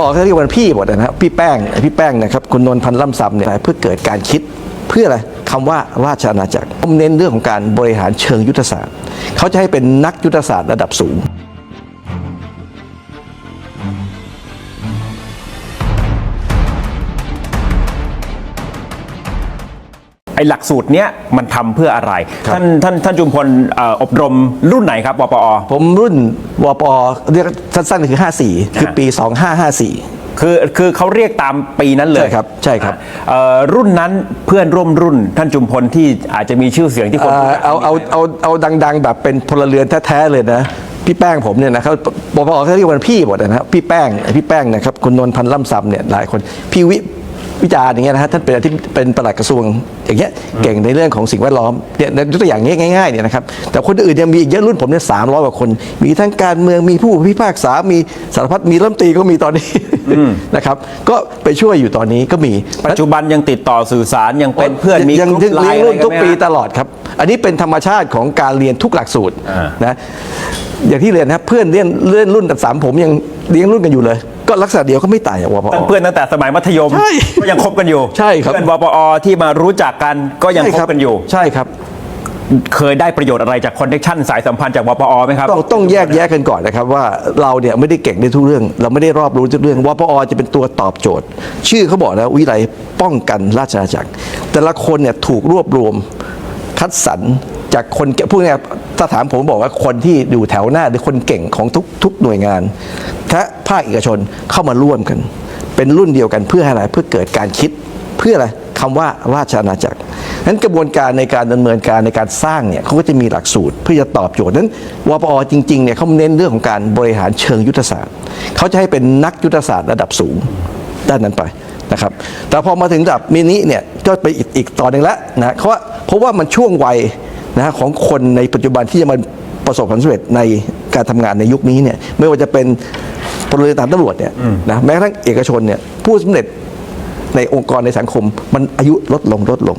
ออกเรียกว่าพี่หมดนะครับพี่แป้งพี่แป้งนะครับคุณนนท์พันธ์ล่ำซำเนี่ยเพื่อเกิดการคิดเพื่ออะไรคำว่าราชอาณาจักรผมเน้นเรื่องของการบริหารเชิงยุทธศาสตร์ เขาจะให้เป็นนักยุทธศาสตร์ระดับสูง ไอหลักสูตรเนี้ยมันทำเพื่ออะไร ครับ ท่านท่านท่านจุมพลเอ่ออบรมรุ่นไหนครับวปอ ผมรุ่นวปเรียกสั้นๆก็คือ 54 คือปี 2554 คือคือเขาเรียกตามปีนั้นเลยใช่ครับใช่ครับ เอ่อรุ่นนั้นเพื่อนร่วมรุ่น ท่านจุมพลที่อาจจะมีชื่อเสียงที่คนเอ่อรู้จักเอาเอาเอาเอาดัง ๆ แบบเป็นพลเรือนแท้ๆเลยนะ พี่แป้งผมเนี่ยนะครับปปอเขาเรียกว่าพี่หมดนะครับพี่แป้งพี่แป้งนะครับคุณนนท์พันธ์ล่ำซำเนี่ยหลายคนพี่วิ วิจารณ์อย่างเงี้ยนะฮะท่านเป็นที่เป็นปลัดกระทรวงอย่างเงี้ยเก่งในเรื่องของสิ่งแวดล้อมเนี่ยยกตัวอย่างง่ายๆเนี่ยนะครับแต่คนอื่นยังมีอีกเยอะรุ่นผมเนี่ยสามร้อยกว่าคน มีทั้งการเมืองมีผู้พิพากษามีสารพัดมีรัฐมนตรีก็มีตอนนี้นะครับก็ไปช่วยอยู่ตอนนี้ก็มีปัจจุบันยังติดต่อสื่อสารยังเป็นเพื่อนมียังกรุ๊ปไลเลี้ยงน์อะไรรุ่นกันทุกไหมปีฮะตลอดครับ อันนี้เป็นธรรมชาติของการเรียนทุกหลักสูตรอ่านะอย่างที่เรียนนะครับเพื่อนเรียนเลื่อนรุ่นสามผมยังเลี้ยงรุ่นกันอยู่เลย ก็ลักษณะเดียวก็ไม่ต่างจากวปอเพื่อนตั้งแต่สมัยมัธยมใช่ก็ยังคบกันอยู่ใช่ครับ เพื่อนวปอที่มารู้จักกันก็ยังคบกันอยู่ ใช่ครับ เคยได้ประโยชน์อะไรจากคอนเนคชั่นสายสัมพันธ์จากวปอไหมครับ ต้องต้องแยกแยะกันก่อนนะครับว่าเราเนี่ยไม่ได้เก่งในทุกเรื่อง เราไม่ได้รอบรู้ทุกเรื่องวปอจะเป็นตัวตอบโจทย์ ชื่อเขาบอกนะวิไลป้องกันราชอาณาจักร แต่ละคนเนี่ยถูกรวบรวมคัดสรร จากคนเก่งพวกเนี้ถ้าถามผมบอกว่าคนที่อยู่แถวหน้าหรือคนเก่งของทุกทุกหน่วยงานและภาคเอกชนเข้ามาร่วมกัน เป็นรุ่นเดียวกันเพื่ออะไรเพื่อเกิดการคิดเพื่ออะไรคำว่าราชอาณาจักรนั้นกระบวนการในการดำเนินการในการสร้างเนี่ยเขาก็จะมีหลักสูตรเพื่อจะตอบโจทย์นั้นวปอจริงๆเนี่ยเขาเน้นเรื่องของการบริหารเชิงยุทธศาสตร์เขาจะให้เป็นนักยุทธศาสตร์ระดับสูงด้านนั้นไปนะครับ แต่พอมาถึงระดับมินิเนี่ยก็ไปอีกอีกตอนหนึ่งแล้วนะเพราะว่าเพราะว่ามันช่วงวัย นะของคนในปัจจุบันที่จะมาประสบความสำเร็จในการทำงานในยุคนี้เนี่ยไม่ว่าจะเป็นพลเรือนทหารตำรวจเนี่ยนะแม้กระทั่งเอกชนเนี่ยผู้สำเร็จในองค์กรในสังคมมันอายุลดลงลดลง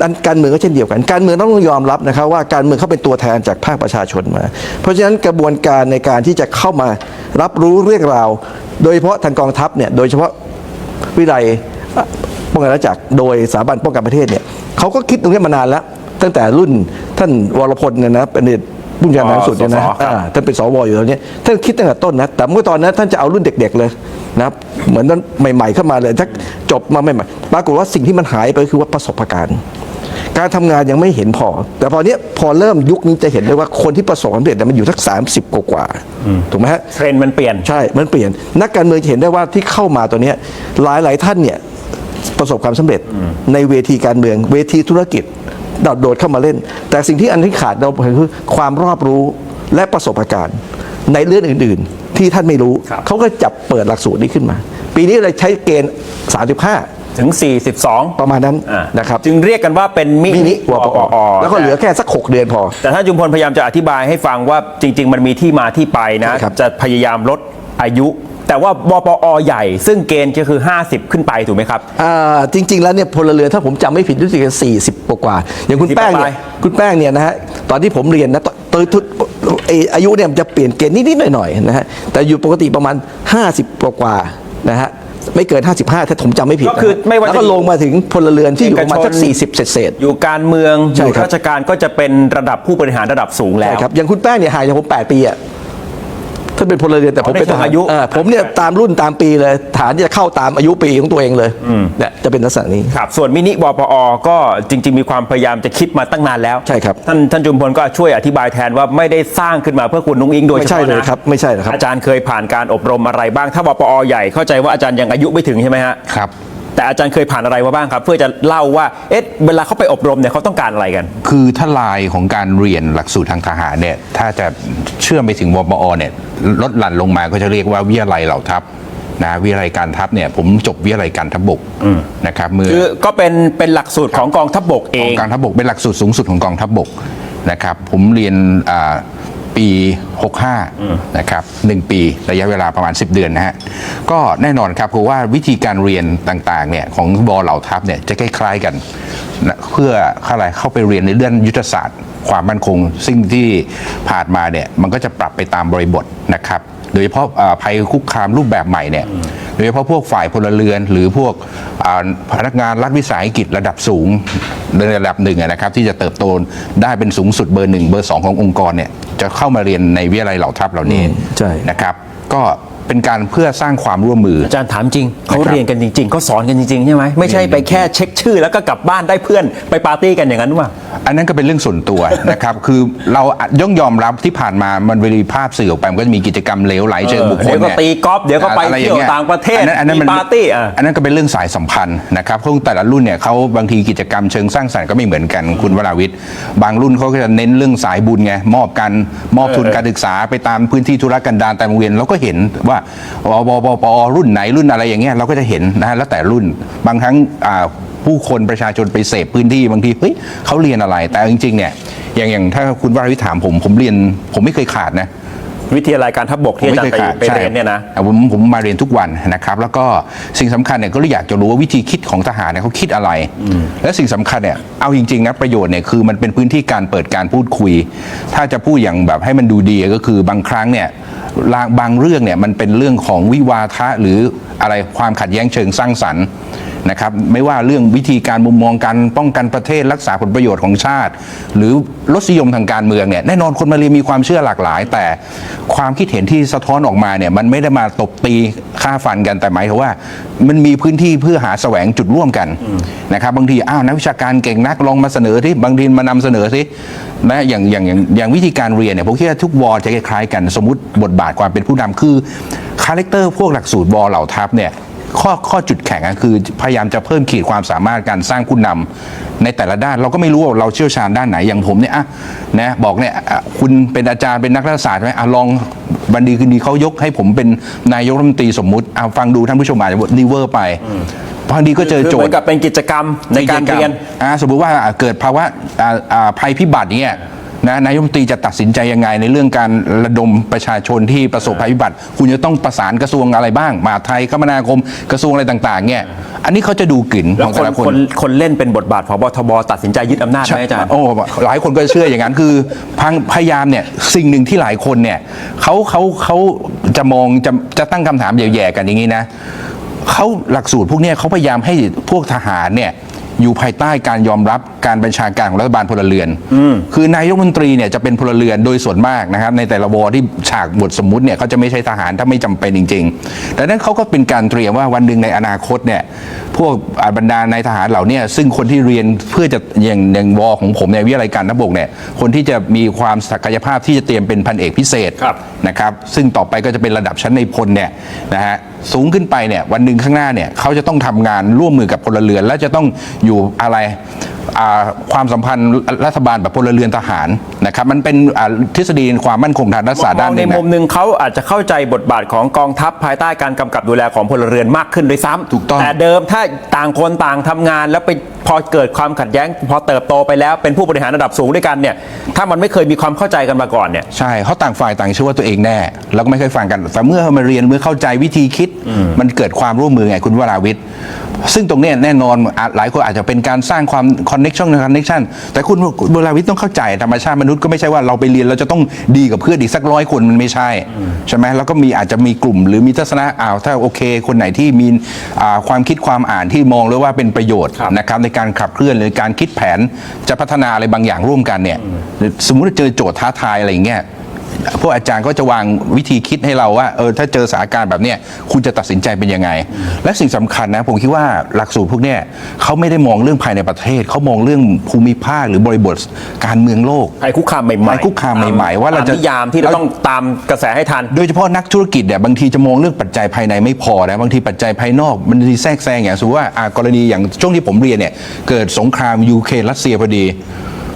นั้นการเมืองก็เช่นเดียวกัน การเมืองต้องยอมรับนะครับว่าการเมืองเขาเป็นตัวแทนจากภาคประชาชนมา เพราะฉะนั้นกระบวนการในการที่จะเข้ามารับรู้เรื่องราว โดยเฉพาะทางกองทัพเนี่ยโดยเฉพาะวิไลป้องกันราชจักรโดยสถาบันป้องกันประเทศเนี่ยเขาก็คิดตรงนี้มานานแล้ว ตั้งแต่รุ่นท่านวรพลเนี่ยนะเป็นผู้บัญชาการสูงสุดเนี่ยนะสสครับ อ่าท่านเป็นสวอยู่ตอนนี้ท่านคิดตั้งแต่ต้นนะแต่เมื่อตอนนั้นท่านจะเอารุ่นเด็ก ๆเลยนะครับเหมือนนั้นใหม่ ๆ เข้ามาเลยถ้าจบมาใหม่ๆปรากฏว่าสิ่งที่มันหายไปคือว่าประสบการณ์ การทำงานยังไม่เห็นพอ แต่พอเนี้ยพอเริ่มยุคนี้จะเห็นได้ว่าคนที่ประสบความสำเร็จเนี่ยมันอยู่สัก30กว่าๆถูกไหมฮะ เทรนด์มันเปลี่ยน ใช่ มันเปลี่ยน นักการเมืองจะเห็นได้ว่าที่เข้ามาตัวเนี้ยหลายหลายๆท่านเนี่ยประสบความสำเร็จในเวทีการเมือง เวทีธุรกิจ โดดโดดเข้ามาเล่น แต่สิ่งที่อันที่ขาดเราคือความรอบรู้และประสบการณ์ในเรื่องอื่น ๆ ที่ท่านไม่รู้ครับเขาก็จับเปิดหลักสูตรนี้ขึ้นมา ปีนี้เลยใช้เกณฑ์ 35 ถึง 42 ประมาณนั้นอ่านะครับจึงเรียกกันว่าเป็นมิมินิวปออแล้วก็เหลือแค่สัก 6 เดือนพอ แต่ท่านจุมพลพยายามจะอธิบายให้ฟังว่าจริง ๆ มันมีที่มาที่ไปนะใช่ครับจะพยายามลดอายุ แต่ว่าวปอใหญ่ ซึ่งเกณฑ์ก็คือ 50 ขึ้นไปถูกไหมครับ อ่าจริง ๆ แล้วเนี่ยพลเรือนถ้าผมจำไม่ผิดรู้สึกจะสี่สิบกว่าๆอย่างคุณ40แป้งปเนี่ลายยคุณแป้งเนี่ยนะฮะตอนที่ผมเรียนนะตตอนทุไอ้อายุเนี่ยมันจะเปลี่ยนเกณฑ์นิดๆหน่อยๆนะฮะแต่อยู่ปกติประมาณ 50กว่าๆนะฮะไม่เกิน 55 ถ้าผมจำไม่ผิดก็คือนะฮะไม่ว่าแล้วจะก็ลงมาถึงพลเรือนที่อยู่ประมาณเอกชนสัก40เศษๆอยู่การเมืองอใช่ยู่ครับ ราชการก็จะเป็นระดับผู้บริหารระดับสูงแล้ใช่ว ครับอย่างคุณแป้งเนี่ยห่างจากผม 8 ปีอะ ถ้าเป็นพลเรือนแต่ผมอ๋อเป็นทหารในเชิงอายุเผมเนี่ยตามรุ่นตามปีเลยฐานจะเข้าตามอายุปีของตัวเองเลยเนี่ยจะเป็นลักษณะนี้ครับส่วนมินิวปอก็จริง ๆ มีความพยายามจะคิดมาตั้งนานแล้วใช่ครับท่านท่านจุมพลก็ช่วยอธิบายแทนว่าไม่ได้สร้างขึ้นมาเพื่อคุณนุ้งอิงโดยไม่เฉใช่พาะเลยนะครับไม่ใช่นะครับอาจารย์เคยผ่านการอบรมอะไรบ้างถ้าวปอใหญ่เข้าใจว่าอาจารย์ยังอายุไม่ถึงใช่ไหมฮะครับ แต่อาจารย์เคยผ่านอะไรมาบ้างครับ เพื่อจะเล่าว่าเอ๊ะเวลาเขาไปอบรมเนี่ยเขาต้องการอะไรกัน คือถ้าลายของการเรียนหลักสูตรทางทหารเนี่ยถ้าจะเชื่อมไปถึงวปอเนี่ยลดหลั่นลงมาก็จะเรียกว่าวิทยาลัยเหล่าทัพนะวิทยาลัยการทัพเนี่ยผมจบวิทยาลัยการทัพบกนะครับเมื่อคือก็เป็นเป็นหลักสูตรของกองทัพบกเอของงกองทัพบกเป็นหลักสูตรสูงสุดของกองทัพบกนะครับผมเรียนอ่า ปี 65 นะครับหนึ่งปีระยะเวลาประมาณ 10 เดือนนะฮะ ก็แน่นอนครับเพราะว่าวิธีการเรียนต่างๆเนี่ยของบอเหล่าทัพเนี่ยจะคล้ายๆกันนะเพื่อเข้าอะไรเข้าไปเรียนในเรื่องยุทธศาสตร์ ความมั่นคง ซึ่งที่ผ่านมาเนี่ยมันก็จะปรับไปตามบริบทนะครับ โดยเฉพาะอ่าภัยคุกคามรูปแบบใหม่เนี่ยโดยเฉพาะพวกฝ่ายพลเรือน หรือพวกอ่าพนักงานรัฐวิสาหกิจระดับสูงในระดับหนึ่งอะนะครับ ที่จะเติบโตได้เป็นสูงสุดเบอร์หนึ่งเบอร์สองขององค์กรเนี่ย จะเข้ามาเรียนในวิทยาลัยเหล่าทัพเหล่านี้ใช่นะครับ ก็ เป็นการเพื่อสร้างความร่วมมือ อาจารย์ถามจริงเขานะครับเรียนกันจริงๆเขาสอนกันจริงๆใช่ไหมไม่ใช่ไปแค่เช็คชื่อ แล้วก็กลับบ้านได้เพื่อนไปปาร์ตี้กันอย่างนั้นว่า อันนั้นก็เป็นเรื่องส่วนตัว นะครับ คือเราย่องยอมรับที่ผ่านมามันเวลาภาพสื่อออกไปมันก็จะมีกิจกรรมเหลวไหลเชิงบุคคลเดี๋ยวก็นี่ตีกอล์ฟเดี๋ยวก็ไปอะไรอเที่ยวงงี้ต่างประเทศอันนั้นอันนั้นมีมันปาร์ตี้อะอันนั้นก็เป็นเรื่องสายสัมพันธ์นะครับเพราะแต่ละรุ่นเนี่ยเขาบางทีกิจกรรมเชิงสร้างสรรค์ก็ไม่เหมือนกันคุณวราวิทย์ บางรุ่นเขาก็จะเน้นเรื่องสายบุญไงมอบกันมอบทุนการศึกษาไปตามพื้นที่ธุรกันดารตามโรงเรียนเราก็เห็นว่าปปปปอรุ่นไหนรุ่นอะไรอย่างเงี้ยเราก็จะเห็นนะฮะแล้วแต่รุ่นบางครั้งผู้คนประชาชนไปเสพพื้นที่บางทีเฮ้ยเขาเรียนอะไร แต่จริงๆเนี่ยอย่างอย่างถ้าคุณวราวิถามผมผมเรียนผมไม่เคยขาดนะ วิทยาลัยการทัพบกที่อาจารย์ไปไปใช่เรียนเนี่ยนะอะผมผมมาเรียนทุกวันนะครับแล้วก็สิ่งสำคัญเนี่ยก็เลยอยากจะรู้ว่าวิธีคิดของทหารเนี่ยเขาคิดอะไร และสิ่งสำคัญเนี่ยเอาจริงๆนะประโยชน์เนี่ยคือมันเป็นพื้นที่การเปิดการพูดคุย ถ้าจะพูดอย่างแบบให้มันดูดีก็คือบางครั้งเนี่ยบางบางเรื่องเนี่ยมันเป็นเรื่องของวิวาทะหรืออะไรความขัดแย้งเชิงสร้างสรรค์ นะครับไม่ว่าเรื่องวิธีการมุมมองการป้องกันประเทศรักษาผลประโยชน์ของชาติ หรือรสนิยมทางการเมืองเนี่ยแน่นอนคนมาเรียนมีความเชื่อหลากหลาย แต่ความคิดเห็นที่สะท้อนออกมาเนี่ยมันไม่ได้มาตบตีฆ่าฟันกันแต่หมายถึงว่า มันมีพื้นที่เพื่อหาแสวงจุดร่วมกันนะครับบางทีอ้าวนักวิชาการเก่งนักลองมาเสนอที่บางทีมานำเสนอสินะอย่างอย่างอย่างอย่างวิธีการเรียนเนี่ยผมคิดว่าทุกวอจะคล้ายๆกันสมมติบทบาทความเป็นผู้นำคือคาแรคเตอร์พวกหลักสูตรวอเหล่าทัพเนี่ย ข้อข้อจุดแข็งอะคือพยายามจะเพิ่มขีดความสามารถการสร้างผู้นำในแต่ละด้านเราก็ไม่รู้ว่าเราเชี่ยวชาญด้านไหนอย่างผมเนี่ยอะนะบอกเนี่ยอะคุณเป็นอาจารย์เป็นนักรัฐศาสตร์ใช่ไหมอะลองวันดีคืนดีเขายกให้ผมเป็นนายกรัฐมนตรีสมมุติเอาฟังดูท่านผู้ชมอาจจะนิเวอร์ไปบางทีก็เจอคือโจเหมืทอนย์กับเป็นกิจกรรมในการเรียนอ่าสมมติว่าอ่าเกิดภาวะอ่าอ่าภัยพิบัติเนี่ย นะนายกรัฐมนตรีจะตัดสินใจยังไงในเรื่องการระดมประชาชนที่ประสบภัยพิบัติ คุณจะต้องประสานกระทรวงอะไรบ้างมหาดไทยคมนาคมกระทรวงอะไรต่างๆเนี่ยอันนี้เขาจะดูกลิ่นแล้ขวองคแต่นละคคน นคนเล่นเป็นบทบาทพบทบตัดสินใจยึดอำนาจไหมอาจารย์ โอ้หลายคนก็เชื่ออย่างนั้นคือพังพยายามเนี่ยสิ่งหนึ่งที่หลายคนเนี่ยเขาเขาเขาจะมองจะจะตั้งคำถามแย่ๆกันอย่างนี้นะเขาหลักสูตรพวกเนี้ยเขาพยายามให้พวกทหารเนี่ย อยู่ภายใต้การยอมรับการบัญชาการของรัฐบาลพลเรือน คือนายกรัฐมนตรีเนี่ยจะเป็นพลเรือนโดยส่วนมากนะครับ ในแต่ละวอที่ฉากบทสมมุติเนี่ยเขาจะไม่ใช่ทหารถ้าไม่จำเป็นจริงๆดังนั้นเขาก็เป็นการเตรียมว่าวันหนึ่งในอนาคตเนี่ยพวกอ่าบรรดานายทหารเหล่าเนี้ซึ่งคนที่เรียนเพื่อจะอย่างอย่างวอของผมในวิทยาลัยการทบกเนี่ยคนที่จะมีความศักยภาพที่จะเตรียมเป็นพันเอกพิเศษครับนะครับ ซึ่งต่อไปก็จะเป็นระดับชั้นในพลเนี่ยนะฮะ สูงขึ้นไปเนี่ยวันหนึ่งข้างหน้าเนี่ยเขาจะต้องทำงานร่วมมือกับพลเรือน และจะต้องอยู่อะไร ความสัมพันธ์รัฐบาลแบบพลเรือนทหารนะครับมันเป็นอ่าทฤษฎีความมั่นคงทางรัฐศาสตร์ด้านหในนึ่งมุมนะหนึ่งเขาอาจจะเข้าใจบทบาทของกองทัพภายใต้การกำกับดูแลของพลเรือนมากขึ้นด้วยซ้ำถูกต้องแต่เดิมถ้าต่างคนต่างทำงานแล้วไปพอเกิดความขัดแย้ง พอเติบโตไปแล้วเป็นผู้บริหารระดับสูงด้วยกันเนี่ยถ้ามันไม่เคยมีความเข้าใจกันมาก่อนเนี่ยใช่เขาต่างฝ่ายต่างเชื่อว่าตัวเองแน่แล้วก็ไม่เคยฟังกันแต่เมื่อมาเรียนเมื่อเข้าใจวิธีคิด มันเกิดความร่วมมือไงคุณวราวิทย์ ซึ่งตรงเนี้ยแน่นอนอะหลายคนอาจจะเป็นการสร้างความคอนเน็ชันคอนเน็ชันแต่คุณวราวิทย์ต้องเข้าใจธรรมชาติมนุษย์ก็ไม่ใช่ว่าเราไปเรียนเราจะต้องดีกับเพื่อนอีกสักร้อยคนมันไม่ใช่ ใช่ไหมแล้วก็มีอาจจะมีกลุ่มหรือมีทัศนะอ้าวถ้าโอเค คนไหนที่มีอ่าความคิดความอ่านที่มองเลยว่าเป็นประโยชน์ครับนะครับในการขับเคลื่อนหรือการคิดแผนจะพัฒนาอะไรบางอย่างร่วมกันเนี่ยสมมุติว่าเจอโจทย์ท้าทายอะไรอย่างเงี้ย พวกอาจารย์ก็จะวางวิธีคิดให้เราว่าเออถ้าเจอสถานการณ์แบบเนี้ยคุณจะตัดสินใจเป็นยังไง และสิ่งสำคัญนะผมคิดว่าหลักสูตรพวกเนี้ยเขาไม่ได้มองเรื่องภายในประเทศเขามองเรื่องภูมิภาคหรือบริบทการเมืองโลกภัยคุกคามใหม่ๆภัยคุกคามใหม่ๆว่าเราจะตมนิยามที่เราต้องตามกระแสให้ทัน โดยเฉพาะนักธุรกิจเนี่ยบางทีจะมองเรื่องปัจจัยภายในไม่พอนะบางทีปัจจัยภายนอกมันมีแทรกแซงอย่างสมมติว่าอ่ากรณีอย่างช่วงที่ผมเรียนเนี่ยเกิดสงครามยูเครนรัสเซียพอดี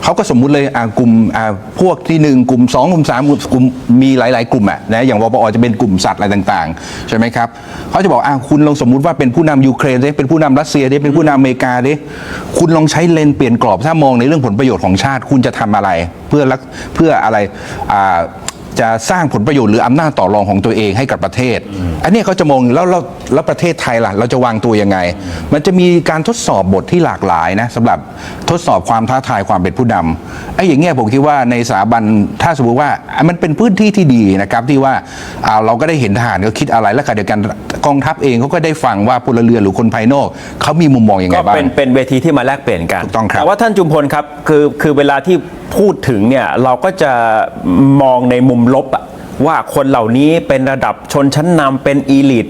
เขาก็สมมุติเลยอ่ากลุ่มอ่าพวกที่หนึ่งกลุ่มสองกลุ่มสามกลุ่มกลุ่มมีหลาย ๆ กลุ่มอะนะอย่างวปอจะเป็นกลุ่มสัตว์อะไรต่างๆใช่ไหมครับเขาจะบอกอ่าคุณลองสมมุติว่าเป็นผู้นำยูเครนดิเป็นผู้นำรัสเซียดิเป็นผู้นำอเมริกาดิคุณลองใช้เลนเปลี่ยนกรอบถ้ามองในเรื่องผลประโยชน์ของชาติ คุณจะทำอะไร เพื่อรักเพื่ออะไรอ่า จจะสร้างผลประโยชน์หรืออำนาจต่อรองของตัวเองให้กับประเทศ อันเนี้ยเขาจะมองแล้วแล้วแล้วประเทศไทยล่ะ เราจะวางตัวยังไง มันจะมีการทดสอบบทที่หลากหลายนะสำหรับทดสอบความท้าทายความเป็นผู้นำไอ้อย่างเงี้ยผมคิดว่าในสถาบันถ้าสมมติว่าอะมันเป็นพื้นที่ที่ดีนะครับที่ว่าอ่าเราก็ได้เห็นทหารเขาคิดอะไรและขณะเดียวกันกองทัพเองเขาก็ได้ฟังว่าพลเรือนหรือคนภายนอกเขามีมุมมองยังไงก็บ้างเป็นเป็นเวทีที่มาแลกเปลี่ยนกันถูกต้องครับแต่ว่าท่านจุมพลครับคือคือเวลาที่ พูดถึงเนี่ยเราก็จะมองในมุมลบอะว่าคนเหล่านี้เป็นระดับชนชั้นนำเป็นอีลิท